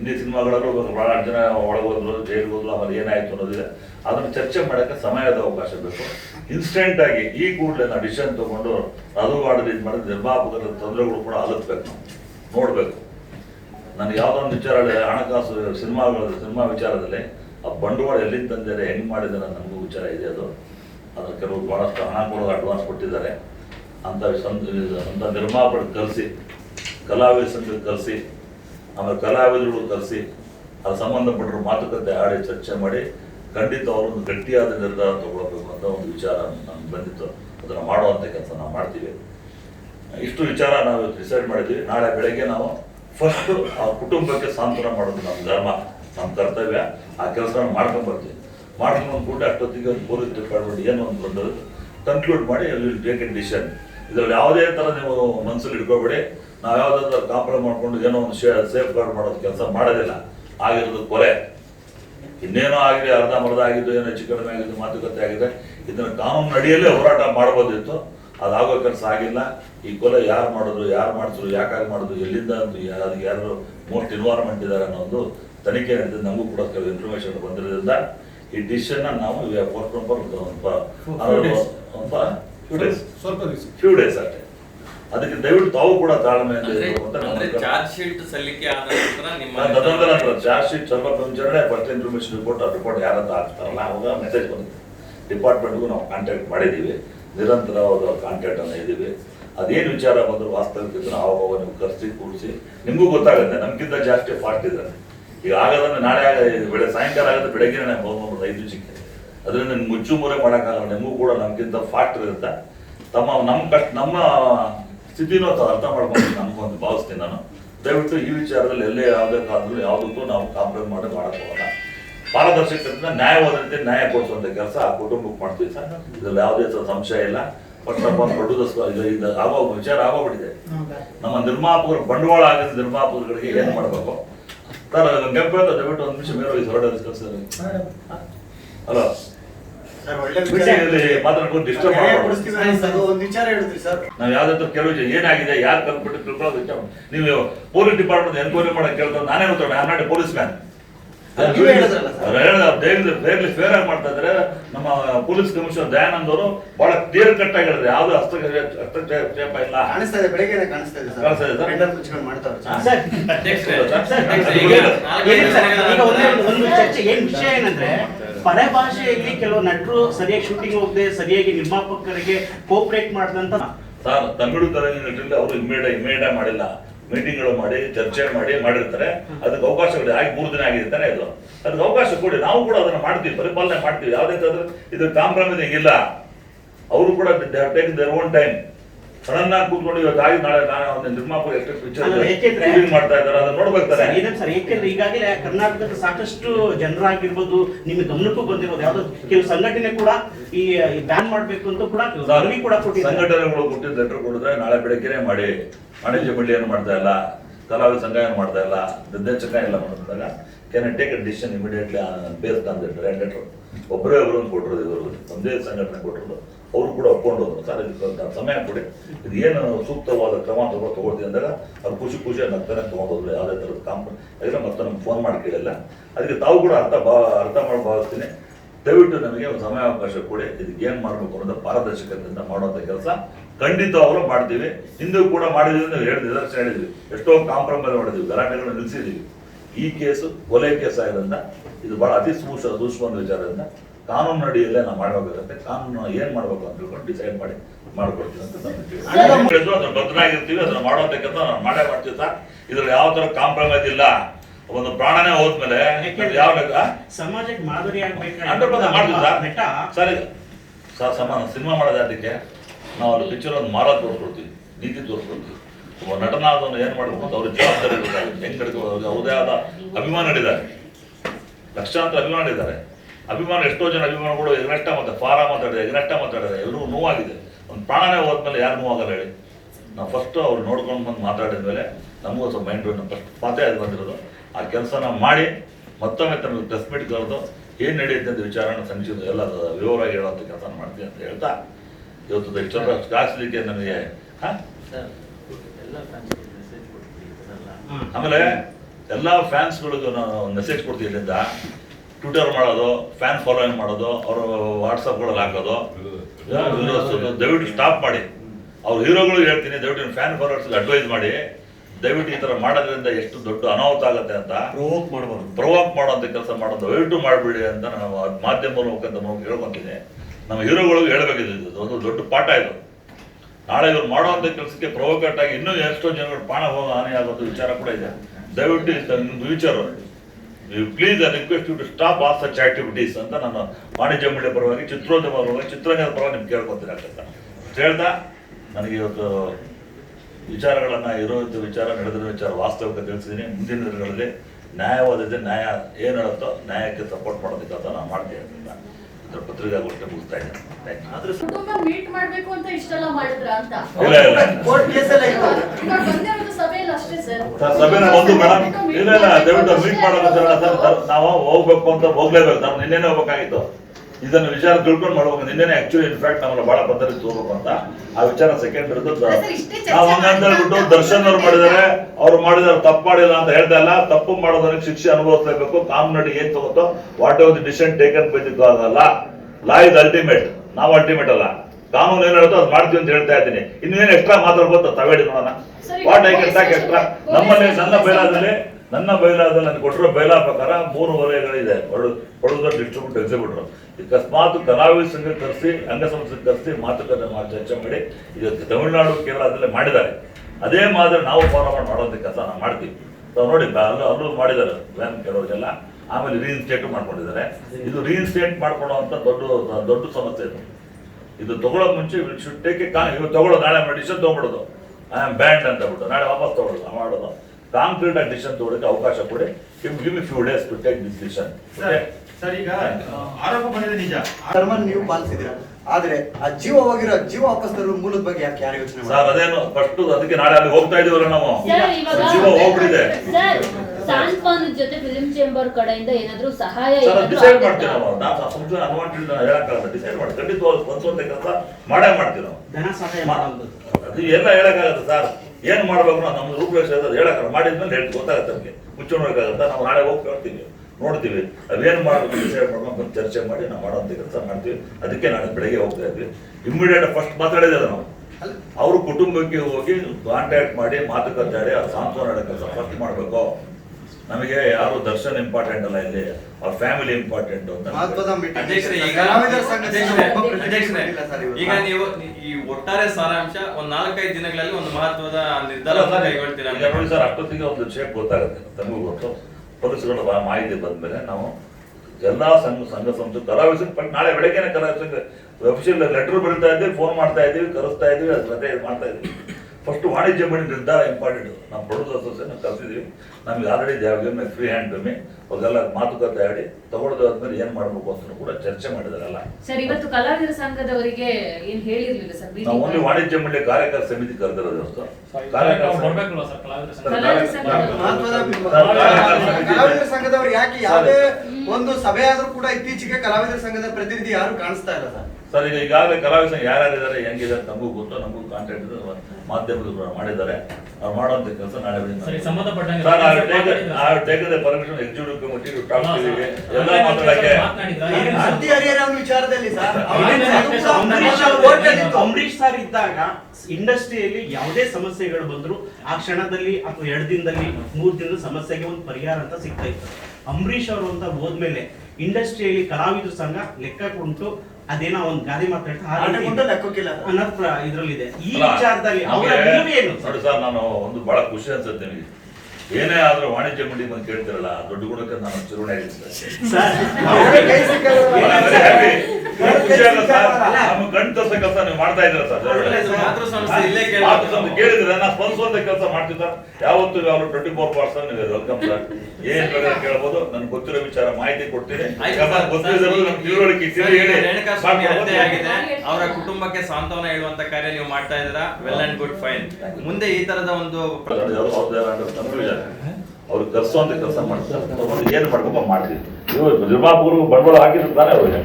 ಹಿಂದಿ ಸಿನಿಮಾಗಳಲ್ಲೂ ಬಹಳ ಜನ ಒಳಗೋದ್ರು ಜೈಲಿಗೆ ಹೋದ್ರು ಆಮೇಲೆ ಏನಾಯ್ತು ಅನ್ನೋದಿಲ್ಲ ಅದನ್ನು ಚರ್ಚೆ ಮಾಡೋಕ್ಕೆ ಸಮಯದ ಅವಕಾಶ ಬೇಕು. ಇನ್ಸ್ಟೆಂಟ್ ಆಗಿ ಈ ಕೂಡಲೇ ನಾವು ಡಿಸಿಷನ್ ತಗೊಂಡು ಅದು ಮಾಡಿದ್ರೆ ಇದು ಮಾಡಿದ್ರೆ ನಿರ್ಮಾಪಕರ ತೊಂದರೆಗಳು ಕೂಡ ಅಲತ್ಬೇಕು. ನಾವು ನೋಡಬೇಕು. ನನಗೆ ಯಾವುದೋ ಒಂದು ವಿಚಾರ ಹಣಕಾಸು ಸಿನಿಮಾಗಳ, ಸಿನಿಮಾ ವಿಚಾರದಲ್ಲಿ ಆ ಬಂಡವಾಳ ಎಲ್ಲಿಂದ ತಂದಿದ್ದಾರೆ, ಹೆಂಗೆ ಮಾಡಿದ್ದಾರೆ ನನಗೂ ವಿಚಾರ ಇದೆ ಅದು. ಅದ್ರ ಕೆಲವು ಭಾಳಷ್ಟು ಹಣ ಕೊಡೋದು ಅಡ್ವಾನ್ಸ್ ಕೊಟ್ಟಿದ್ದಾರೆ. ಅಂತ ಸಂತ ಅಂತ ನಿರ್ಮಾಪಕರು ಕರೆಸಿ ಕಲಾವಿದ ಸಂಘಕ್ಕೆ ಆಮೇಲೆ ಕಲಾವಿದರು ಕರೆಸಿ ಅದು ಸಂಬಂಧಪಟ್ಟರು ಮಾತುಕತೆ ಆಡಿ ಚರ್ಚೆ ಮಾಡಿ ಖಂಡಿತ ಅವರೊಂದು ಗಟ್ಟಿಯಾದ ನಿರ್ಧಾರ ತಗೊಳ್ಬೇಕು ಅಂತ ಒಂದು ವಿಚಾರ ನಮ್ಗೆ ಬಂದಿತ್ತು. ಅದನ್ನು ಮಾಡುವಂಥ ಕೆಲಸ ನಾವು ಮಾಡ್ತೀವಿ. ಇಷ್ಟು ವಿಚಾರ ನಾವು ಡಿಸೈಡ್ ಮಾಡಿದ್ವಿ. ನಾಳೆ ಬೆಳಗ್ಗೆ ನಾವು ಫಸ್ಟ್ ಆ ಕುಟುಂಬಕ್ಕೆ ಸಾಂತ್ವನ ಮಾಡೋದು ನಮ್ಮ ಧರ್ಮ, ನಮ್ಮ ಕರ್ತವ್ಯ. ಆ ಕೆಲಸ ಮಾಡ್ಕೊಂಡ್ಬರ್ತೀವಿ ಮಾಡ್ಕೊಂಡು ಒಂದು ಕೂಡ ಅಷ್ಟೊತ್ತಿಗೆ ಒಂದು ಪೊಲೀಸ್ ಡಿಪಾರ್ಟ್ಮೆಂಟ್ ಏನು ಬಂದರು ಕನ್ಕ್ಲೂಡ್ ಮಾಡಿ ಅಲ್ಲಿ ಟೇಕ್ ಎ ಡಿಸಿಷನ್ ಇದರಲ್ಲಿ ಯಾವುದೇ ಥರ ನೀವು ಮನಸ್ಸಲ್ಲಿ ಇಟ್ಕೋಬೇಡಿ ನಾವು ಯಾವುದಾದ್ರೂ ಕಾಂಪ್ರಮೈಸ್ ಮಾಡ್ಕೊಂಡು ಏನೋ ಒಂದು ಸೇಫ್ ಗಾರ್ಡ್ ಮಾಡೋದು ಕೆಲಸ ಮಾಡೋದಿಲ್ಲ. ಆಗಿರೋದು ಕೊಲೆ ಇನ್ನೇನೋ ಆಗಿದೆ ಅರ್ಧ ಮರ್ಧ ಆಗಿದ್ದು ಏನೋ ಹೆಚ್ಚು ಕಡಿಮೆ ಆಗಿದ್ದು ಮಾತುಕತೆ ಆಗಿದೆ. ಇದನ್ನ ಕಾನೂನು ಅಡಿಯಲ್ಲೇ ಹೋರಾಟ ಮಾಡ್ಬೋದಿತ್ತು. ಅದಾಗೋ ಕೆಲಸ ಆಗಿಲ್ಲ. ಈ ಕೊಲೆ ಯಾರು ಮಾಡಿದ್ರು ಯಾರು ಮಾಡಿದ್ರು ಯಾಕಾಗಿ ಮಾಡಿದ್ರು ಎಲ್ಲಿಂದ ಅಂತ ಅದಕ್ಕೆ ಯಾರು ಮೋಸ್ಟ್ ಇನ್ವಾಲ್ವ್ಮೆಂಟ್ ಇದ್ದಾರೆ ಅನ್ನೋದು ತನಿಖೆ ನಡೆದಿದ್ದು ನಮಗೂ ಕೂಡ ಕೆಲವು ಇನ್ಫಾರ್ಮೇಶನ್ ಬಂದಿರೋದ್ರಿಂದ ಈ ಡಿಸಿಷನ್ ನಾವು ಫೋರ್ ಡೇಸ್ ಸ್ವಲ್ಪ ಫ್ಯೂ ಡೇಸ್ ಅಷ್ಟೇ. ಅದಕ್ಕೆ ದಯವಿಟ್ಟು ತಾವು ಕೂಡ ತಾಳ್ಮೆಯಿಂದ ಅಂತ ಚಾರ್ಜ್ ಶೀಟ್ ಸಲ್ಲಿಕೆ ಆದ ನಂತರ ನಿಮ್ಮ ತದನಂತರ ಚಾರ್ಜ್ ಶೀಟ್ ಸ್ವಲ್ಪ ಮುಂಚೆ ಫಸ್ಟ್ ಇನ್ಫಾರ್ಮೇಶನ್ ರಿಪೋರ್ಟ್ ಆ ರಿಪೋರ್ಟ್ ಯಾರಂತ ಹಾಕ್ತಾರಲ್ಲ ಅವಾಗ ಮೆಸೇಜ್ ಬಂದಿದೆ ಡಿಪಾರ್ಟ್ಮೆಂಟ್ಗೂ ನಾವು ಕಾಂಟ್ಯಾಕ್ಟ್ ಮಾಡಿದ್ದೀವಿ. ನಿರಂತರವಾದ ಕಾಂಟ್ಯಾಕ್ಟ್ ಅನ್ನು ಇದ್ದೀವಿ. ಅದೇನು ವಿಚಾರ ಬಂದರೂ ವಾಸ್ತವಿಕ ಆವಾಗ ನೀವು ಕರೆಸಿ ಕೂಡಿಸಿ ನಿಮಗೂ ಗೊತ್ತಾಗುತ್ತೆ ನಮ್ಗಿಂತ ಜಾಸ್ತಿ ಫಾಸ್ಟ್ ಇದ್ದಾರೆ. ಈಗ ಆಗದಂದ್ರೆ ನಾಳೆ ಆಗ ಬೆಳೆ ಸಾಯಂಕಾಲ ಆಗುತ್ತೆ ಬೆಳಗ್ಗೆ ಒಂದು ಐದು ಚಿಕ್ಕೆ ಅದರಿಂದ ನಿಮ್ಗೆ ಮುಚ್ಚು ಮೂರೆ ಮಾಡೋಕ್ಕಾಗಲ್ಲ ನಿಮಗೂ ಕೂಡ ನಮಗಿಂತ ಫಾಸ್ಟ್ ಇರುತ್ತೆ. ತಮ್ಮ ನಮ್ಮ ಕಷ್ಟ ನಮ್ಮ ಸ್ಥಿತಿನೂ ಅದು ಅರ್ಥ ಮಾಡ್ಕೊಂಡು ನಮ್ಗೊಂದು ಭಾವಿಸ್ತೀನಿ ನಾನು. ದಯವಿಟ್ಟು ಈ ವಿಚಾರದಲ್ಲಿ ಎಲ್ಲೇ ಕಾಲದಲ್ಲೂ ಯಾವುದಕ್ಕೂ ನಾವು ಕಾಂಪ್ರಮೈಸ್ ಮಾಡಿ ಮಾಡಕ್ ಹೋಗಲ್ಲ. ಪಾರದರ್ಶಕತೆಯಿಂದ ನ್ಯಾಯವಾದಂತೆ ನ್ಯಾಯ ಕೊಡಿಸುವಂತ ಕೆಲಸ ಆ ಕುಟುಂಬಕ್ಕೆ ಮಾಡ್ತೀವಿ ಸರ್. ಇದ್ರಲ್ಲಿ ಯಾವುದೇ ಸಂಶಯ ಇಲ್ಲ. ಫಸ್ಟ್ ಆಫ್ ಆಲ್ ಇದು ವಿಚಾರ ಆಗೋ ವಿಚಾರ ಆಗೋಗ್ಬಿಟ್ಟಿದೆ. ನಮ್ಮ ನಿರ್ಮಾಪಕರು ಬಂಡವಾಳ ಆಗಿದ್ದ ನಿರ್ಮಾಪಕರುಗಳಿಗೆ ಏನು ಮಾಡಬೇಕು? ಸರ್ ಅಂತ ದಯವಿಟ್ಟು ಒಂದು ನಿಮಿಷ ಮೇಲೆ ಹೊರಡೋದು ಕೆಲಸ ಹಲೋ ನಾವು ಯಾವ್ದಾದ್ರು ಕೆಲವು ಏನಾಗಿದೆ ಯಾರು ಕಲ್ಪಿಟ್ಟು ತಿಳ್ಕೊಳ್ಳೋದು ವಿಚಾರ. ನೀವು ಪೊಲೀಸ್ ಡಿಪಾರ್ಟ್ಮೆಂಟ್ ಎನ್ಕ್ವೈರಿ ಮಾಡಕ್ ಕೇಳ್ತಾರೆ ನಾನೇ ಐ ನಾಟ್ ಪೊಲೀಸ್ ಮ್ಯಾನ್. ಅದು ನೀವೇ ಹೇಳಿದ್ರಲ್ಲ ಸರ್. ಫೇರ್ಲಿ ಫೇರ್ ಆಗಿ ಮಾಡ್ತಾ ಇದ್ರೆ. ನಮ್ಮ ಪೊಲೀಸ್ ಕಮಿಷನರ್ ದಯಾನಂದ್ ಅವರು ಬಹಳ ಕ್ಲಿಯರ್ ಕಟ್ ಆಗಿ ಹೇಳಿದ್ರೆ ಯಾವ್ದು ಹಸ್ತಕ್ಷೇಪ ಇಲ್ಲ. ಕಾಣಿಸ್ತಾ ಇದೆ ಬೆಳಗ್ಗೆ ಕಾಣಿಸ್ತಾ ಇದೆ ಕಾಣಿಸ್ತಾ ಮಾಡ್ತಾರೆ ಸರ್? ಸರ್ ಅಧ್ಯಕ್ಷರೇ, ಈಗ ಒಂದೇ ಒಂದು ಚರ್ಚೆ ಏನ್ ವಿಷಯ ಏನಂದ್ರೆ ಪರಭಾಷೆಯಲ್ಲಿ ಕೆಲವು ನಟರು ಸರಿಯಾಗಿ ಶೂಟಿಂಗ್ ಹೋಗದೆ, ಸರಿಯಾಗಿ ನಿರ್ಮಾಪಕರಿಗೆ ಕೋಪರೇಟ್ ಮಾಡಿದಂತ ಸರ್, ತಮಿಳು ತರಂಗಿನಲ್ಲಿ ಅವರು ಇಮ್ಮಿಡಿಯೇಟ್ ಇಮ್ಮಿಡಿಯೇಟ್ ಮಾಡಿಲ್ಲ. ಮೀಟಿಂಗ್ಗಳು ಮಾಡಿ, ಚರ್ಚೆ ಮಾಡಿ, ಮಾಡಿರ್ತಾರೆ. ಅದಕ್ಕೆ ಅವಕಾಶಗಳು ಆಗಿ ಮೂರು ದಿನ ಆಗಿದೆ ತಾನೇ ಇದು ಅದಕ್ಕೆ ಅವಕಾಶ ಕೊಡಿ. ನಾವು ಕೂಡ ಅದನ್ನ ಮಾಡ್ತೀವಿ, ಪರಿಪಾಲನೆ ಮಾಡ್ತೀವಿ. ಯಾವುದೇ ತಂದ್ರೆ ಇದು ಕಾಂಪ್ರಮೈಸಿಂಗ್ ಇಲ್ಲ ಅವರು ಕೂಡ take their own time sudden ಆಗಿ ಕೂತ್ಕೊಂಡು ಇವತ್ತು ಆಗಿ ನಾಳೆ ನಾನು ನಿರ್ಮಾಪಕ ಎಷ್ಟು ಪಿಕ್ಚರ್ ಮಾಡ್ತಾ ಇದ್ದಾರೆ ಅದನ್ನ ನೋಡ್ಬೇಕಾರೆ ಇದೆ ಸರ್, ಏಕೆಂದ್ರೆ ಈಗಾಗಲೇ ಕರ್ನಾಟಕದ ಸಾಕಷ್ಟು ಜನರಾಗಿರ್ಬೋದು ನಿಮ್ಮ ಗಮನಕ್ಕೂ ಬಂದಿರೋದು ಯಾವ್ದೋ ಕೆಲವು ಸಂಘಟನೆ ಕೂಡ ಈ ಬ್ಯಾನ್ ಮಾಡಬೇಕು ಅಂತ ಕೂಡ ಕೂಡ ಕೊಟ್ಟಿದ್ದಾರೆ. ಸಂಘಟನೆಗಳು ಕೊಟ್ಟಿದ್ದ ಲೆಟರ್ ಕೊಡಿದ್ರೆ ನಾಳೆ ಬೆಳಗ್ಗೆನೆ ಮಾಡಿ. ವಾಣಿಜ್ಯ ಬಳ್ಳಿಯನ್ನು ಮಾಡ್ತಾ ಇಲ್ಲ ಕಲಾವಿದ ಸಂಘ ಏನು ಮಾಡ್ತಾ ಇಲ್ಲ ನಿರ್ದೇಶಕ ಎಲ್ಲ ಮಾಡಿದಾಗ can take a decision immediately based on that letter ಒಬ್ಬರೇ ಒಬ್ಬರು ಕೊಟ್ಟರು ಇವರು ಒಂದೇ ಸಂಘಟನೆ ಕೊಟ್ಟರು ಅವರು ಕೂಡ ಒಪ್ಕೊಂಡು ಹೋದ್ರು. ಸರ್ ಇದಕ್ಕೆ ಸಮಯ ಕೊಡಿ. ಇದು ಏನು ಸೂಕ್ತವಾದ ಕ್ರಮ ತಗೋ, ತಗೊಳ್ತೀವಿ ಅಂದಾಗ ಅವ್ರು ಖುಷಿ ಖುಷಿಯಾಗಿ ನಗ್ತಾನೆ ತೊಗೊಂಡೋದ್ರು. ಯಾವುದೇ ಥರದ ಕಾಂಪ್ ಅದೆಲ್ಲ ಮತ್ತೆ ನಮ್ಗೆ ಫೋನ್ ಮಾಡಿ ಕೇಳಿಲ್ಲ. ಅದಕ್ಕೆ ತಾವು ಕೂಡ ಅರ್ಥ ಬಾ, ಅರ್ಥ ಮಾಡಿ ಭಾವಿಸ್ತೀನಿ ದಯವಿಟ್ಟು ನಮಗೆ ಒಂದು ಸಮಯಾವಕಾಶ ಕೊಡಿ. ಇದಕ್ಕೆ ಏನು ಮಾಡಬೇಕು ಅನ್ನೋದು ಪಾರದರ್ಶಕತೆಯಿಂದ ಮಾಡುವಂಥ ಕೆಲಸ ಖಂಡಿತ ಅವರು ಮಾಡ್ತೀವಿ. ಹಿಂದೂ ಕೂಡ ಮಾಡಿದ್ವಿ ನಾವು ನಿದರ್ಶನ ಹೇಳಿದ್ವಿ. ಎಷ್ಟೋ ಕಾಂಪ್ರಮೈಸ್ ಮಾಡಿದ್ವಿ. ಗಲಾಟೆಗಳನ್ನ ನಿಲ್ಲಿಸಿದ್ವಿ ಈ ಕೇಸು ಕೊಲೆ ಕೇಸ್ ಆಗಿರೋದ್ರಿಂದ ಇದು ಬಹಳ ಅತಿ ಸೂಕ್ಷ್ಮ ಸೂಕ್ಷ್ಮ ವಿಚಾರದಿಂದ ಕಾನೂನು ಅಡಿಯಲ್ಲೇ ನಾವು ಮಾಡಬೇಕಾಗುತ್ತೆ. ಕಾನೂನು ಏನ್ ಮಾಡ್ಬೇಕು ಅಂತ ತಿಳ್ಕೊಂಡು ಡಿಸೈಡ್ ಮಾಡಿ ಮಾಡ್ಕೊಡ್ತೀವಿ ಅಂತ ನಾನು ಹೇಳ್ತೀನಿ. ಹೇಳಿದ್ರು, ಅದ್ರ ಬದ್ಧರಾಗಿರ್ತೀವಿ ಅದನ್ನ ಮಾಡೋದಕ್ಕಿಂತ ನಾನು ನಾವು ಮಾಡೇ ಮಾಡ್ತೀವಿ ಸರ್. ಇದ್ರಲ್ಲಿ ಯಾವ ತರ ಕಾಂಪ್ರಮೈಸ್ ಇಲ್ಲ. ಒಂದು ಪ್ರಾಣನೇ ಹೋದ್ಮೇಲೆ ಯಾವ ಲೆಕ್ಕ? ಸಮಾಜಕ್ಕೆ ಮಾದರಿ ಮಾಡ್ತೀವಿ ಸರ್. ಸಮಾನ ಸಿನಿಮಾ ಮಾಡೋದಕ್ಕೆ ಅದಕ್ಕೆ ನಾವು ಅಲ್ಲಿ ಪಿಕ್ಚರ್ ಒಂದು ಮಾರಾಟ ತೋರಿಸ್ಕೊಡ್ತೀವಿ ನೀತಿ ತೋರಿಸ್ಕೊಡ್ತೀವಿ. ಒಬ್ಬ ನಟನಾದವನು ಏನು ಮಾಡಬೇಕು ಅಂತ ಅವ್ರಿಗೆ ಜವಾಬ್ದಾರಿ ಇರಬೇಕಾಗುತ್ತೆ. ಹೆಂಗ್ ಆದ ಅಭಿಮಾನ ಇದ್ದಾರೆ ಲಕ್ಷಾಂತರ ಅಭಿಮಾನ ಇದ್ದಾರೆ ಅಭಿಮಾನ, ಎಷ್ಟೋ ಜನ ಅಭಿಮಾನಗಳು ಎಗ್ನಷ್ಟ ಮತ್ತೆ ಫಾರ ಮಾತಾಡಿದೆ ಎಗ್ನಷ್ಟ ಮಾತಾಡಿದೆ ಎಲ್ಲರೂ ನೋವಾಗಿದೆ. ಒಂದು ಪ್ರಾಣನೇ ಹೋದ್ಮೇಲೆ ಯಾರು ನೋವಾಗಲ್ಲ ಹೇಳಿ. ನಾವು ಫಸ್ಟ್ ಅವ್ರು ನೋಡ್ಕೊಂಡು ಬಂದು ಮಾತಾಡಿದ ಮೇಲೆ ನಮಗೂ ಸ್ವಲ್ಪ ಮೈಂಡ್ ಫಸ್ಟ್ ಪಾತ್ರೆ ಅದು ಬಂದಿರೋದು. ಆ ಕೆಲಸ ನಾವು ಮಾಡಿ ಮತ್ತೊಮ್ಮೆ ತಮಗೆ ಪ್ರೆಸ್ ಮೀಟ್ ಕರೆದು ಏನು ನಡೆಯುತ್ತೆ ಅಂತ ವಿಚಾರನ ಸಂಚಿತ ಎಲ್ಲ ವಿವರವಾಗಿ ಹೇಳೋಂಥ ಕೆಲಸ ಮಾಡ್ತೀನಿ ಅಂತ ಹೇಳ್ತಾ, ಇವತ್ತು ಇಷ್ಟೊಂದು ಕಾಸಲಿಕ್ಕೆ ನನಗೆ, ಹಾಂ. ಆಮೇಲೆ ಎಲ್ಲ ಫ್ಯಾನ್ಸ್ಗಳಿಗೂ ನಾನು ಮೆಸೇಜ್ ಕೊಡ್ತೀನಿ ಇಲ್ಲಿಂದ. ಟ್ವಿಟರ್ ಮಾಡೋದು ಫ್ಯಾನ್ ಫಾಲೋಯಿಂಗ್ ಮಾಡೋದು ಅವರು ವಾಟ್ಸಪ್ಗಳಲ್ಲಿ ಹಾಕೋದು. ದಯವಿಟ್ಟು ಸ್ಟಾಪ್ ಮಾಡಿ. ಅವ್ರ ಹೀರೋಗಳಿಗೆ ಹೇಳ್ತೀನಿ ದಯವಿಟ್ಟು ಫ್ಯಾನ್ ಫಾಲೋವರ್ಸ್ ಅಡ್ವೈಸ್ ಮಾಡಿ. ದಯವಿಟ್ಟು ಈ ಥರ ಮಾಡೋದ್ರಿಂದ ಎಷ್ಟು ದೊಡ್ಡ ಅನಾಹುತ ಆಗುತ್ತೆ ಅಂತ. ಪ್ರವೋಕ್ ಮಾಡಬಾರ್ದು. ಪ್ರವೋಕ್ ಮಾಡೋಂಥ ಕೆಲಸ ಮಾಡೋದು ದಯವಿಟ್ಟು ಮಾಡಬೇಡಿ ಅಂತ ನಾನು ಮಾಧ್ಯಮ ಮೂಲಕ ಮೂಲಕ ಹೇಳ್ಕೊಂತೀನಿ. ನಮ್ಮ ಹೀರೋಗಳಿಗೆ ಹೇಳಬೇಕಿದ್ದು ಇದು. ಒಂದು ದೊಡ್ಡ ಪಾಠ ಇದು. ನಾಳೆ ಇವ್ರು ಮಾಡುವಂಥ ಕೆಲಸಕ್ಕೆ ಪ್ರವೋಕೇಟ್ ಆಗಿ ಇನ್ನೂ ಎಷ್ಟೋ ಜನಗಳು ಪ್ರಾಣ ಹೋಗೋ ಹಾನಿ ಆಗೋದು ವಿಚಾರ ಕೂಡ ಇದೆ. ದಯವಿಟ್ಟು future you please request to stop all such activities ಅಂತ ನಾನು ವಾಣಿಜ್ಯ ಮಂಡಳಿ ಪರವಾಗಿ, ಚಿತ್ರೋದ್ಯಮ ಪರವಾಗಿ, ಚಿತ್ರರಂಗದ ಪರವಾಗಿ ನಿಮ್ಗೆ ಅಂತ ಹೇಳ್ತಾ, ನನಗೆ ಇವತ್ತು ವಿಚಾರಗಳನ್ನು ಇರುವಂಥ ವಿಚಾರ, ನಡೆದಿರೋ ವಿಚಾರ ವಾಸ್ತವಿಕ ತಿಳಿಸಿದ್ದೀನಿ. ಮುಂದಿನ ದಿನಗಳಲ್ಲಿ ನ್ಯಾಯವಾದದ್ದು ನ್ಯಾಯ ಏನು ಹೇಳುತ್ತೋ ನ್ಯಾಯಕ್ಕೆ ಸಪೋರ್ಟ್ ಮಾಡೋದಕ್ಕೆ ಅಂತ ನಾನು ಮಾಡ್ತೀನಿ ಅಂತ. ಪತ್ರಿಕಾಗೋಷ್ಠಿ ಮುಗಿಸ್ತಾ ಮೀಟ್ ಮಾಡಬೇಕು ಅಂತ ಇಷ್ಟೆಲ್ಲ ಮಾಡಿದ್ರ ಅಂತ? ಇಲ್ಲ ಇಲ್ಲ ಕೋರ್ಟ್ ಕೇಸೆಲ್ಲ ಇತ್ತು ಇವಾಗ ಬಂದಿರೋದು ಸಭೆಯಲ್ಲಿ ಅಷ್ಟೇ ಸರ್ ಸರ್ ಸಭೆನ ಒಂದು ಮೇಡಮ್. ಇಲ್ಲ ಇಲ್ಲ ದಯವಿಟ್ಟು ಮೀಟ್ ಮಾಡೋದು ಸರ್ ಸರ್ ನಾವು ಹೋಗ್ಬೇಕು ಅಂತ ಹೋಗ್ಲೇಬೇಕು. ನಾವು ನಿನ್ನೆನೆ ಹೋಗ್ಬೇಕಾಗಿತ್ತು. ಇದನ್ನ ವಿಚಾರ ತಿಳ್ಕೊಂಡು ಮಾಡ್ಬೇಕು. ನಿನ್ನೆ ಆಕ್ಚುಲಿ ಇನ್ಫ್ಯಾಕ್ಟ್ ನಮ್ಮನ್ನ ಬಹಳ ಪದ್ಧತಿ ತೋರ್ಬೇಕು ಅಂತ. ಆ ವಿಚಾರ ಸೆಕೆಂಡ್ ಇರುತ್ತೆ. ನಾವು ಹಂಗ ಅಂತ ನಾವು ಹಂಗಂತ ಹೇಳ್ಬಿಟ್ಟು ದರ್ಶನ್ ಅವ್ರು ಮಾಡಿದ್ದಾರೆ. ಅವ್ರು ಮಾಡಿದಾರೆ ತಪ್ಪು ಮಾಡಿಲ್ಲ ಅಂತ ಹೇಳ್ತಾ ಇಲ್ಲ. ತಪ್ಪು ಮಾಡೋದಕ್ಕೆ ಶಿಕ್ಷೆ ಅನುಭವಿಸಲೇಬೇಕು ಕಾಮನಡಿ ಏನ್ ತಗೋತೋ whatever the decision taken by the ಅಲ್ಲ. ಲಾ ಇಸ್ ಅಲ್ಟಿಮೇಟ್ ನಾವು ಅಲ್ಟಿಮೇಟ್ ಅಲ್ಲ. ಕಾನೂನು ಏನ್ ಹೇಳುತ್ತೋ ಅದು ಮಾಡ್ತೀವಿ ಅಂತ ಹೇಳ್ತಾ ಇದ್ದೀನಿ. ಇನ್ನೇನು ಎಕ್ಸ್ಟ್ರಾ ಮಾತಾಡ್ಬೋದು ತಾವೇಳಿ ನೋಡೋಣ. ವಾಟ್ ಐ ಕೆಟ್ಟ ಎಕ್ಸ್ಟ್ರಾ ನಮ್ಮಲ್ಲಿ ನನ್ನ ಬೇಡದಲ್ಲಿ ನನ್ನ ಬೈಲಾದಲ್ಲಿ ನನಗೆ ಕೊಟ್ಟಿರೋ ಬೈಲಾ ಪ್ರಕಾರ ಮೂರು ವಲಯಗಳಿದೆ. ಹೊಡೆದ ಡಿಸ್ಟ್ರಿಬ್ಯೂಟ್ ಎಕ್ಸಿಬ್ಯೂಟರ್ ಅಕಸ್ಮಾತ್ ಕಲಾವಿದ ಸಂಘ ಕರೆಸಿ ಅಂಗಸಂಸ್ಥೆ ಕರೆಸಿ ಮಾತುಕತೆ ಮಾಡಿ, ಚರ್ಚೆ ಮಾಡಿ ಇದು ತಮಿಳುನಾಡು ಕೇರಳದಲ್ಲಿ ಮಾಡಿದ್ದಾರೆ. ಅದೇ ಮಾದರಿ ನಾವು ಫಾಲೋ ಮಾಡಿ ಕೆಲಸ ನಾವು ಮಾಡ್ತೀವಿ. ತಾವು ನೋಡಿ ಅಲ್ಲೂ ಅಲ್ಲೂ ಮಾಡಿದ್ದಾರೆ. ವ್ಯಾನ್ ಕೆಲವರಿಗೆಲ್ಲ ಆಮೇಲೆ ರೀಇನ್ಸ್ಟೇಟ್ ಮಾಡ್ಕೊಂಡಿದ್ದಾರೆ. ಇದು ರೀಇನ್ಸ್ಟೇಟ್ ಮಾಡ್ಕೊಳ್ಳೋವಂಥ ದೊಡ್ಡ ದೊಡ್ಡ ಸಮಸ್ಯೆ ಇದು. ಇದು ತಗೊಳ್ಳೋಕೆ ಮುಂಚೆ ಶುಡ್ ಟೇಕ್ ಇವ್ ತಗೊಳ್ಳೋದು ನಾಳೆ ಡಿಸಿಷನ್ ತಗೊಂಡ್ಬಿಡೋದು. ಐ ಆಮ್ ಬ್ಯಾಂಡ್ ಅಂತ ಬಿಟ್ಟು ನಾಳೆ ವಾಪಸ್ ತಗೊಳ್ಳೋದು. ಮಾಡೋದು. ಕಾಂಕ್ರೀಟ್ ಆಗಿ ಡಿಸಿಷನ್ ತಗೊಳ್ಳೋಕೆ ಅವಕಾಶ ಕೊಡಿ. Give give me few days to take this decision sir sir ಈಗ ಆರೋಪ ಬಂದಿದೆ ನಿಜ. ಧರ್ಮ ನೀವು ಪಾಲಿಸಿದ್ದೀರಾ? ಆದ್ರೆ ಆ ಜೀವ ಹೋಗಿರೋ ಜೀವ ವಾಪಸ್ ತರೋ ಮೂಲದ ಬಗ್ಗೆ ಯಾಕೆ ಯಾರು ಯೋಚನೆ ಸರ್ ಅದೇನು ಫಸ್ಟ್ ಅದಕ್ಕೆ ನಾಳೆ ಅಲ್ಲಿ ಹೋಗ್ತಾ ಇದೀವಲ್ಲ ನಾವು? ಜೀವ ಹೋಗ್ಬಿಟ್ಟಿದೆ. ಸರ್ ಸಾಂತ್ವನದ ಜೊತೆ ಫಿಲ್ಮ್ ಚೇಂಬರ್ ಕಡೆಯಿಂದ ಏನಾದ್ರೂ ಸಹಾಯ ಸರ್ ಡಿಸೈಡ್? ಮಾಡ್ತೀವಿ ನಾವು. ನಾವು ಸಂಪೂರ್ಣ ಅನ್ವಾಂಟೆಡ್ ಹೇಳಕ್ಕಾಗಲ್ಲ ಡಿಸೈಡ್ ಮಾಡಿ. ಕೆಲಸ ಮಾಡ್ತೀವಿ ನಾವು. ಧನ ಸಹಾಯ ಮಾಡೋದು ಅದು ಎಲ್ಲ ಹೇಳಕ್ಕಾಗತ್ತೆ ಸರ್ ಏನ್ ಮಾಡ್ಬೇಕು ನಾವು ನಮ್ಮ ರೂಪರೇಷ ಅದು ಹೇಳಕ್ಕೆ ಮಾಡಿದ್ಮೇಲೆ ಹೇಳಿ ಗೊತ್ತಾಗುತ್ತೆ ನಮಗೆ. ಮುಚ್ಚೋಣಕ್ಕಾಗತ್ತ ನಾವು ನಾಳೆ ಹೋಗಿ ಕೇಳ್ತೀವಿ ನೋಡ್ತೀವಿ. ಅವೇನು ಮಾಡಬೇಕು ವಿಷಯ ಮಾಡ್ಕೊಂಡು ಬಂದು ಚರ್ಚೆ ಮಾಡಿ ನಾವು ಮಾಡೋಂಥ ಕೆಲಸ ಮಾಡ್ತೀವಿ. ಅದಕ್ಕೆ ನಾಳೆ ಬೆಳಗ್ಗೆ ಹೋಗ್ತಾ ಇದ್ವಿ. ಇಮಿಡಿಯೇಟ್ ಫಸ್ಟ್ ಮಾತಾಡಿದ್ದೆ ನಾವು. ಅವ್ರ ಕುಟುಂಬಕ್ಕೆ ಹೋಗಿ ಕಾಂಟ್ಯಾಕ್ಟ್ ಮಾಡಿ ಮಾತುಕತೆ ಆಡಿ ಅದು ಸಾಂತ್ವನ ಕೆಲಸ ಫಸ್ಟ್ ಮಾಡಬೇಕು. ನಮಗೆ ಯಾರು ದರ್ಶನ್ ಇಂಪಾರ್ಟೆಂಟ್ ಅಲ್ಲ ಇಲ್ಲಿ ಅವ್ರ ಫ್ಯಾಮಿಲಿ ಇಂಪಾರ್ಟೆಂಟ್ ಅಂತ ಈಗ ನೀವು ಈ ಒಟ್ಟಾರೆ ಸಾರಾಂಶ ಒಂದ್ ನಾಲ್ಕೈದು ದಿನಗಳಲ್ಲಿ ಒಂದು ಮಹತ್ವದ ನಿರ್ಧಾರ ಕೈಗೊಳ್ತೀರಾ ಸರ್ ಅಷ್ಟೊತ್ತಿಗೆ ಒಂದು ಶೇಪ್ ಗೊತ್ತಾಗುತ್ತೆ ತಮಗೂ ಗೊತ್ತು. ಪೊಲೀಸ್ಗಳ ಮಾಹಿತಿ ಬಂದ್ಮೇಲೆ ನಾವು ಎಲ್ಲಾ ಸಂಘ ಸಂಘ ಸಂಸ್ಥೆ ಕಲಾವಿದ ಬಟ್ ನಾಳೆ ಬೆಳಗ್ಗೆನೆ ಕಲಾವಿದ ಅಫಿಷಿಯಲ್ ಲೆಟರ್ ಬರ್ತಾ ಇದ್ದೀವಿ ಫೋನ್ ಮಾಡ್ತಾ ಇದ್ದೀವಿ ಕರೆಸ್ತಾ ಇದ್ದೀವಿ ಅದ್ರ ಜೊತೆ ಮಾಡ್ತಾ ಇದ್ದೀವಿ. ಫಸ್ಟ್ ವಾಣಿಜ್ಯ ಮಂಡಳಿ ನಿರ್ಧಾರ ಇಂಪಾರ್ಟೆಂಟ್ ನಾವು ಪ್ರೊಡ್ಯೂಸರ್ ಅಸೋಸಿಯೇಷನ್ ಕಲ್ತಿದ್ದೀವಿ ನಮಗೆ ಆಲ್ರೆಡಿ ದೇ ಫ್ರೀ ಹ್ಯಾಂಡ್ ಬಮ್ಮಿ ಅವಾಗೆಲ್ಲ ಅವ್ರಿಗೆಲ್ಲ ಮಾತುಕತೆ ಆಡಿ ಮೇಲೆ ಏನ್ ಮಾಡ್ಬೇಕು ಅಂತ ಕೂಡ ಚರ್ಚೆ ಮಾಡಿದಾರಲ್ಲ. ಸರ್ ಇವತ್ತು ಕಲಾವಿದರ ಸಂಘದವರಿಗೆ ಏನ್ ಹೇಳಿರ್ಲಿಲ್ಲ ಸರ್ ನಾವು ಓನ್ಲಿ? ವಾಣಿಜ್ಯ ಮಂಡಳಿ ಕಾರ್ಯಕರ್ತ ಸಮಿತಿ ಕರೆದಿರೋದು. ಸರ್, ಕಲಾವಿದರ ಸಂಘದವರು ಯಾಕೆ ಯಾವುದೇ ಒಂದು ಸಭೆ ಆದ್ರೂ ಕೂಡ ಇತ್ತೀಚೆಗೆ ಕಲಾವಿದರ ಸಂಘದ ಪ್ರತಿನಿಧಿ ಯಾರು ಕಾಣಿಸ್ತಾ ಇಲ್ಲ ಸರ್ ಸರ್ ಈಗ ಈಗಾಗಲೇ ಕಲಾವಿದ ಸಂಘ ಯಾರ್ಯಾರಿದ್ದಾರೆ ಹೆಂಗಿದ್ದಾರೆ ನಮಗೂ ಗೊತ್ತು. ನಮಗೂ ಕಾಂಟ್ಯಾಕ್ಟ್ ಮಾಧ್ಯಮದ ಮಾಡಿದ್ದಾರೆ. ಅವ್ರು ಮಾಡುವಂತ ಕೆಲಸ ನಾಳೆ ಪರ್ಮಿಷನ್ ಎಕ್ಸಿಕ್ಯೂಟಿವ್ ಕಮಿಟಿ. ಎಲ್ಲ ಮಾತಾಡಕ್ಕೆ. ಅಂಬರೀಷ್ ಸರ್ ಇದ್ದಾಗ ಇಂಡಸ್ಟ್ರಿಯಲ್ಲಿ ಯಾವುದೇ ಸಮಸ್ಯೆಗಳು ಬಂದ್ರು ಆ ಕ್ಷಣದಲ್ಲಿ ಅಥವಾ ಎರಡು ದಿನದಲ್ಲಿ ಮೂರು ದಿನದ ಸಮಸ್ಯೆಗೆ ಒಂದು ಪರಿಹಾರ ಅಂತ ಸಿಗ್ತಾ ಇತ್ತು. ಅಂಬರೀಶ್ ಅವರು ಅಂತ ಹೋದ್ಮೇಲೆ ಇಂಡಸ್ಟ್ರಿಯಲ್ಲಿ ಕಲಾವಿದರ ಸಂಘ ಲೆಕ್ಕ ಕುಂಟು ಅದೇನೋ ಒಂದು ಗಾದೆ ಮಾತಾಡ್ತಾ ಇದ್ರಲ್ಲಿದೆ. ಈ ವಿಚಾರದಲ್ಲಿ ಅವರ ನಿಲುವೇನು ನೋಡಿ ಸರ್ ನಾನು ಒಂದು ಬಹಳ ಖುಷಿ ಅನ್ಸುತ್ತೆ ಏನೇ ಆದ್ರೂ ವಾಣಿಜ್ಯ ಮಂಡಿ ಬಂದು ಕೇಳ್ತಿರಲ್ಲ ದೊಡ್ಡ ಗುಣಕ್ಕೆ ನಾನು ಚಿರುಣೆ ನಮ್ಮ ಕಣ್ ಕೆಲಸ ನೀವು ಮಾಡ್ತಾ ಇದ್ದೀರಾ ಸರ್? ಕೇಳಿದ್ರೆ ನಾ ಸ್ಪಂದಿಸುವಂತ ಕೆಲಸ ಮಾಡ್ತೀವಿ ಸರ್. ಯಾವತ್ತು ಯಾವಾಗ ಟ್ವೆಂಟಿ ಫೋರ್ ಪರ್ಸೆಂಟ್ ನೀವು ವೆಲ್ಕಮ್ ಸರ್ ಏನ್ ಕೇಳ್ಬೋದು? ನನ್ಗೆ ಗೊತ್ತಿರೋ ವಿಚಾರ ಮಾಹಿತಿ ಕೊಡ್ತೀನಿ. ತಿಳುವಳಿಕೆ ಅವರ ಕುಟುಂಬಕ್ಕೆ ಸಾಂತ್ವನ ಹೇಳುವಂತ ಕಾರ್ಯ ನೀವು ಮಾಡ್ತಾ ಇದ್ದೀರಾ? ವೆಲ್ ಅಂಡ್ ಗುಡ್ ಫೈನ್ ಮುಂದೆ ಈ ತರದ ಒಂದು ಪ್ರ- ಯಾವ್ದು ಅಂತ ಅವ್ರು ಕರ್ಸುವಂತ ಕೆಲಸ ಮಾಡ್ತಾರೆ. ತಗೊಂಡು ಏನ್ ಮಾಡ್ಬೇಕು ಮಾಡ್ರಿ ಇವರು ನಿರ್ಮಾಪಕರು ಬಂಡವಾಳ ಹಾಕಿದ್ರು ತಾನೇ ಅವ್ರಿಗೆ.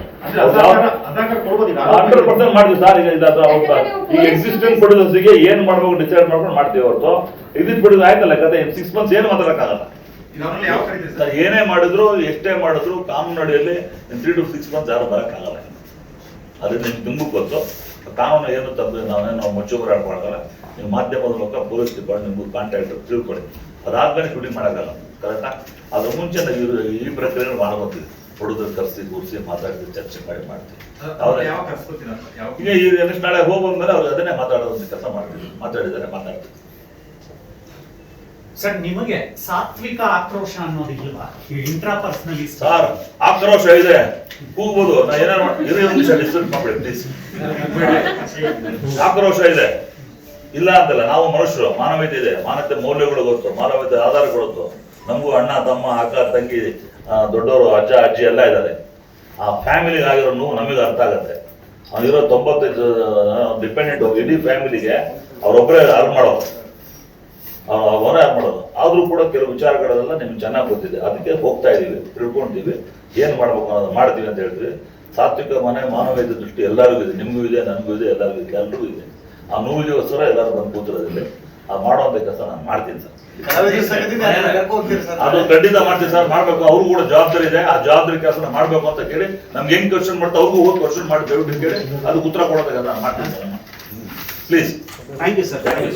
ಹಂಡ್ರೆಡ್ ಪರ್ಸೆಂಟ್ ಮಾಡ್ತೀವಿ ಸರ್ ಈಗ ಇದು ಅವ್ರ ಈಗ ಎಕ್ಸಿಸ್ಟೆಂಟ್ ಪ್ರೊಡ್ಯೂಸರ್ಸ್ಗೆ ಏನ್ ಮಾಡ್ಬೇಕು ಡಿಸೈಡ್ ಮಾಡ್ಕೊಂಡು ಮಾಡ್ತೀವಿ ಹೊರತು. ಎಕ್ಸಿಟ್ ಬಿಡೋದು ಆಯ್ತಲ್ಲ ಕತೆ ಸಿಕ್ಸ್ ಮಂತ್ಸ್ ಏನು ಮಾತಾಡಕ್ಕಾಗಲ್ಲ. ಈಗ ಯಾವ ಕರೀತೀರಿ ಸರ್? ಏನೇ ಮಾಡಿದ್ರು ಎಷ್ಟೇ ಮಾಡಿದ್ರು ಕಾನೂನು ಅಡಿಯಲ್ಲಿ ತ್ರೀ ಟು ಸಿಕ್ಸ್ ಮಂತ್ಸ್ ಯಾರು ಬರೋಕ್ಕಾಗಲ್ಲ. ಅದು ನಿಮ್ಗೆ ನಿಮಗೂ ಗೊತ್ತು. ಕಾನೂನು ಏನು ತಪ್ಪು ನಾವೇನು ನಾವು ಮುಚ್ಚುಮರೆ ಹಾಕೊಳಕಲ್ಲ ನೀವು ಮಾಧ್ಯಮದ ಮೂಲಕ ಪೊಲೀಸ್ ಡಿಪಾರ್ಟ್ಮೆಂಟ್ ನಿಮ್ಗೆ ಕಾಂಟ್ಯಾಕ್ಟ್ ತಿಳ್ಕೊಳ್ಳಿ. ಅದಾದ್ಮೇಲೆ ಶೂಟಿಂಗ್ ಮಾಡೋಕ್ಕಲ್ಲ ಕರೆಕ್ಟಾ ಅದ್ರ ಮುಂಚೆ ನಾವು ಈ ಪ್ರಕ್ರಿಯೆ ಮಾಡ್ಕೊತೀವಿ. ಹುಡುಗರು ಕರೆಸಿ ಕೂರಿಸಿ ಮಾತಾಡ್ತೀವಿ ಚರ್ಚೆ ಮಾಡಿ ಮಾಡ್ತೀವಿ. ಈಗ ಈ ನೆಕ್ಸ್ಟ್ ನಾಳೆ ಹೋಗ್ಬಂದ್ಮೇಲೆ ಅವ್ರು ಅದನ್ನೇ ಮಾತಾಡೋದ್ ಕೆಲಸ ಮಾಡ್ತೀವಿ ಮಾತಾಡಿದ್ದಾರೆ ಮಾತಾಡ್ತೀವಿ ಸರ್ ನಿಮಗೆ ಸಾತ್ವಿಕ ಆಕ್ರೋಶ ಅನ್ನೋದು ಇಲ್ವಾ ಇಂಟ್ರಾ ಪರ್ಸನಲಿ ಸರ್ ಆಕ್ರೋಶ ಇದೆ. ಕೂಗ್ಬೋದು. ನಾ ಏನಾರು ಇರೋ ನಿಮಿಷ ಡಿಸ್ಟರ್ಬ್ ಮಾಡ್ಬೇಡಿ ಪ್ಲೀಸ್ ಆಕ್ರೋಶ ಇದೆ. ಇಲ್ಲ ಅಂತಲ್ಲ, ನಾವು ಮನುಷ್ಯರು, ಮಾನವೀಯತೆ ಇದೆ. ಮಾನವತೆ ಮೌಲ್ಯಗಳು ಗೊತ್ತು, ಮಾನವೀಯತೆ ಆಧಾರ ಗೊತ್ತು. ನಮಗೂ ಅಣ್ಣ, ತಮ್ಮ, ಅಕ್ಕ, ತಂಗಿ ದೊಡ್ಡವರು, ಅಜ್ಜ, ಅಜ್ಜಿ ಎಲ್ಲ ಇದ್ದಾರೆ. ಆ ಫ್ಯಾಮಿಲಿಗೆ ಆಗಿರೋ ನೋವು ನಮಗೆ ಅರ್ಥ ಆಗುತ್ತೆ. ಅವನಿರೋ ತೊಂಬತ್ತೈದು ಡಿಪೆಂಡೆಂಟ್ ಇಡೀ ಫ್ಯಾಮಿಲಿಗೆ ಅವರೊಬ್ಬರೇ ಅರ್ನ್ ಮಾಡೋದು ಅವರೇ ಅರ್ನ್ ಮಾಡೋದು ಆದರೂ ಕೂಡ ಕೆಲವು ವಿಚಾರಗಳೆಲ್ಲ ನಿಮ್ಗೆ ಚೆನ್ನಾಗಿ ಗೊತ್ತಿದೆ. ಅದಕ್ಕೆ ಹೋಗ್ತಾ ಇದ್ದೀವಿ ತಿಳ್ಕೊಂಡಿದ್ದೀವಿ ಏನು ಮಾಡ್ಬೇಕು ಅನ್ನೋದು ಮಾಡ್ತೀವಿ ಅಂತ ಹೇಳ್ತೀವಿ. ಸಾತ್ವಿಕ ಮನೆ, ಮಾನವೀಯತೆ ದೃಷ್ಟಿ ಎಲ್ಲರಿಗೂ ಇದೆ. ನಿಮಗೂ ಇದೆ, ನನಗೂ ಇದೆ, ಎಲ್ಲರಿಗೂ ಇದೆ ಎಲ್ಲರಿಗೂ ಇದೆ. ಆ ನೋವಿಗೋಸ್ಕರ ಎಲ್ಲರೂ ಬಂದು ಕೂತಿರೋದಿಲ್ಲ ಆ ಮಾಡುವಂತ ಕೆಲಸ ನಾನು ಮಾಡ್ತೀನಿ ಸರ್. ಅದು ಖಂಡಿತ ಮಾಡ್ತೀನಿ ಸರ್ ಮಾಡ್ಬೇಕು. ಅವ್ರು ಕೂಡ ಜವಾಬ್ದಾರಿ ಇದೆ. ಆ ಜವಾಬ್ದಾರಿ ಕೆಲಸ ಮಾಡ್ಬೇಕು ಅಂತ ಕೇಳಿ ನಮ್ಗೆ ಹೆಂಗ್ ಕ್ವಶನ್ ಮಾಡ್ತಾ ಅವ್ರಿಗೂ ಹೋಗಿ ಕ್ವಶನ್ ಮಾಡಿ ದಯವಿಟ್ಟು ಕೇಳಿ ಅದಕ್ಕೆ ಉತ್ತರ ಕೊಡೋದಕ್ಕೆ ನಾನು ಮಾಡ್ತೀನಿ sir. Please thank you sir